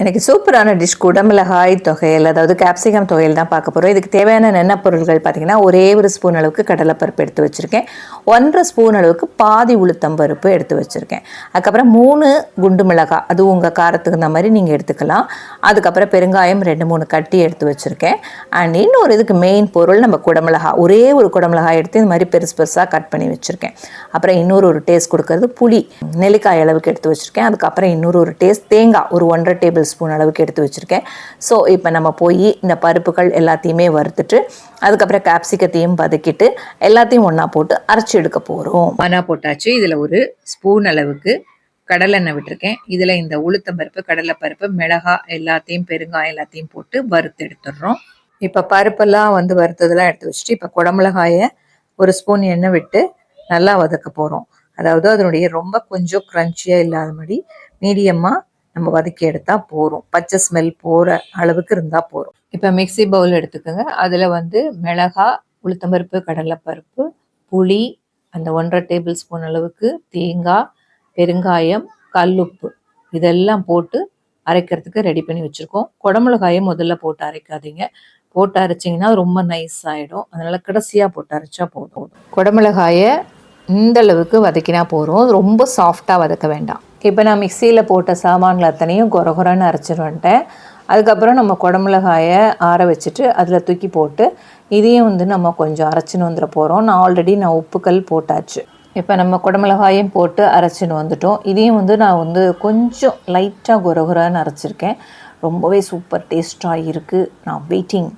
எனக்கு சூப்பரான டிஷ் குடமிளகாய் தொகையல் அதாவது கேப்சிகம் தொகையில் தான் பார்க்க போகிறோம் இதுக்கு தேவையான எண்ணெய் பொருட்கள் பார்த்தீங்கன்னா ஒரே ஒரு ஸ்பூன் அளவுக்கு கடலைப்பருப்பு எடுத்து வச்சுருக்கேன். ஒன்றரை ஸ்பூன் அளவுக்கு பாதி உளுத்தம் பருப்பு எடுத்து வச்சுருக்கேன். அதுக்கப்புறம் மூணு குண்டு மிளகாய் அது உங்கள் காரத்துக்கு தகுந்த மாதிரி நீங்கள் எடுத்துக்கலாம். அதுக்கப்புறம் பெருங்காயம் ரெண்டு மூணு கட்டி எடுத்து வச்சுருக்கேன். அண்ட் இன்னொரு இதுக்கு மெயின் பொருள் நம்ம குடமிளகாய் ஒரே ஒரு குடமிளகாய் எடுத்து இந்த மாதிரி பெருசு பெருசாக கட் பண்ணி வச்சுருக்கேன். அப்புறம் இன்னொரு ஒரு டேஸ்ட் கொடுக்கறது புளி நெல்லிக்காய் அளவுக்கு எடுத்து வச்சுருக்கேன். அதுக்கப்புறம் இன்னொரு ஒரு டேஸ்ட் தேங்காய் ஒரு ஒன்றரை டேபிள் ஸ்பூன் அளவுக்கு எடுத்து வச்சுருக்கேன். ஸோ இப்போ நம்ம போய் இந்த பருப்புகள் எல்லாத்தையுமே வறுத்துட்டு அதுக்கப்புறம் கேப்சிகத்தையும் வதக்கிட்டு எல்லாத்தையும் ஒன்றா போட்டு அரைச்சி எடுக்க போகிறோம் மனா போட்டாச்சு. இதில் ஒரு ஸ்பூன் அளவுக்கு கடலெண்ணெய் விட்டுருக்கேன். இதில் இந்த உளுத்தம்பருப்பு கடலைப்பருப்பு மிளகாய் எல்லாத்தையும் பெருங்காயம் எல்லாத்தையும் போட்டு வறுத்து எடுத்துடுறோம். இப்போ பருப்பெல்லாம் வந்து வறுத்ததெல்லாம் எடுத்து வச்சுட்டு இப்போ குடமிளகாயை ஒரு ஸ்பூன் எண்ணெய் விட்டு நல்லா வதக்க போகிறோம் அதாவது அதனுடைய ரொம்ப கொஞ்சம் க்ரன்ச்சியாக இல்லாத மாதிரி மீடியமாக நம்ம வதக்கி எடுத்தால் போகிறோம் பச்சை ஸ்மெல் போகிற அளவுக்கு இருந்தால் போகிறோம் இப்போ மிக்ஸி பவுல் எடுத்துக்கோங்க. அதில் வந்து மிளகா உளுத்தம்பருப்பு கடலைப்பருப்பு புளி அந்த ஒன்றரை டேபிள் ஸ்பூன் அளவுக்கு தேங்காய் பெருங்காயம் கல்லுப்பு இதெல்லாம் போட்டு அரைக்கிறதுக்கு ரெடி பண்ணி வச்சுருக்கோம். குடமிளகாயை முதல்ல போட்டு அரைக்காதீங்க. போட்டு அரைச்சிங்கன்னா ரொம்ப நைஸ் ஆகிடும் அதனால் கடைசியாக போட்டு அரைச்சா போதும். குடமிளகாயை இந்த அளவுக்கு வதக்கினா போதும். ரொம்ப சாஃப்டாக வதக்க வேண்டாம். இப்போ நான் மிக்சியில் போட்ட சாமான்கள் அத்தனையும் கொர கொரன்னு அரைச்சிட்டு வந்துட்டேன். அதுக்கப்புறம் நம்ம குடமிளகாயை ஆற வச்சுட்டு அதில் தூக்கி போட்டு இதையும் வந்து நம்ம கொஞ்சம் அரைச்சின்னு வந்துட போகிறோம். நான் ஆல்ரெடி நான் உப்புக்கல் போட்டாச்சு. இப்போ நம்ம குடமிளகாயும் போட்டு அரைச்சின்னு வந்துட்டோம். இதையும் வந்து நான் வந்து கொஞ்சம் லைட்டாக குரகுரான்னு அரைச்சிருக்கேன். ரொம்பவே சூப்பர் டேஸ்ட்டாக இருக்குது நான் வெயிட்டிங்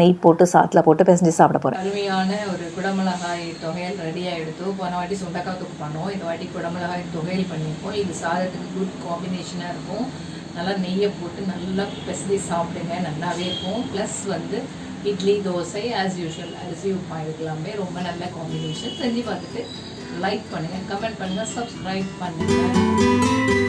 நெய் போட்டு சாத்தில் போட்டு பிசைஞ்சு சாப்பிட போகிறேன் அருமையான ஒரு குடமிளகாய் தொகையல் ரெடியாக எடுத்து போன வாட்டி சுண்டக்காய் தொக்கு பண்ணோம். இந்த வாட்டி குடமிளகாய் தொகையல் பண்ணியிருக்கோம். இது சாதத்துக்கு குட் காம்பினேஷனாக இருக்கும். நல்லா நெய்யை போட்டு நல்லா பிசைஞ்சு சாப்பிடுங்க. நல்லாவே இருக்கும். ப்ளஸ் வந்து இட்லி தோசை ஆஸ் யூஷுவல் அரிசி உப்புமா இதுக்கெல்லாமே ரொம்ப நல்ல காம்பினேஷன் செஞ்சு பார்த்துட்டு லைக் பண்ணுங்கள் கமெண்ட் பண்ணுங்கள் சப்ஸ்கிரைப் பண்ணுங்கள்